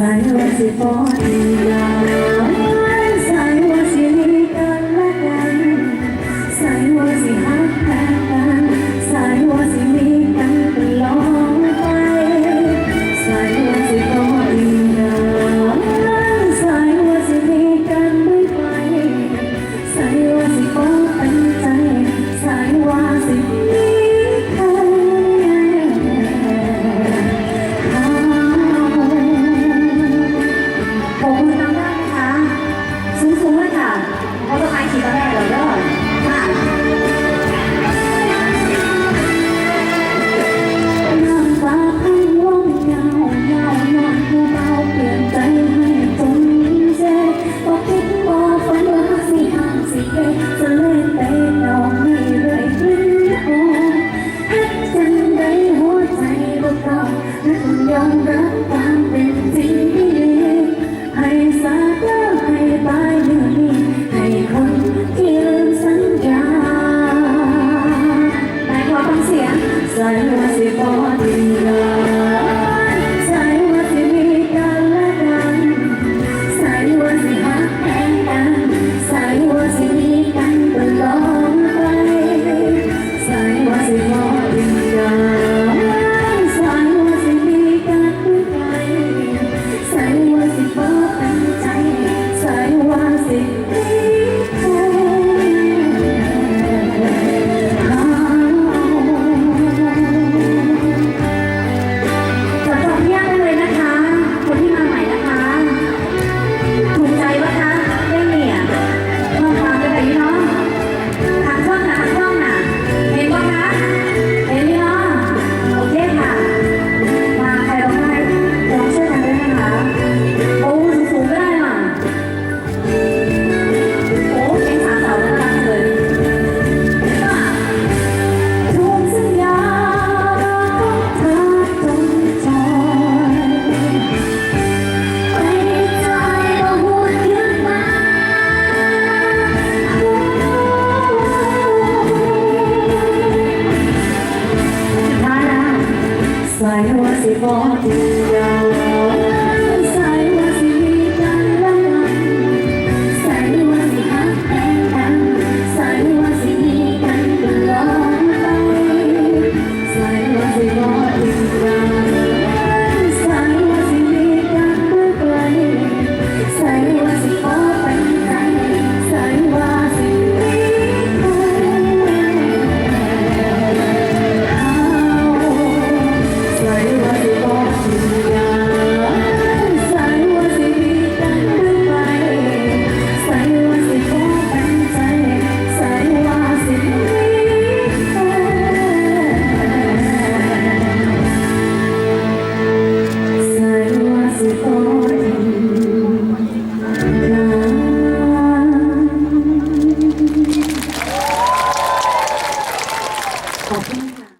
Sai, vai se pode dar Hallelujah. I know I see.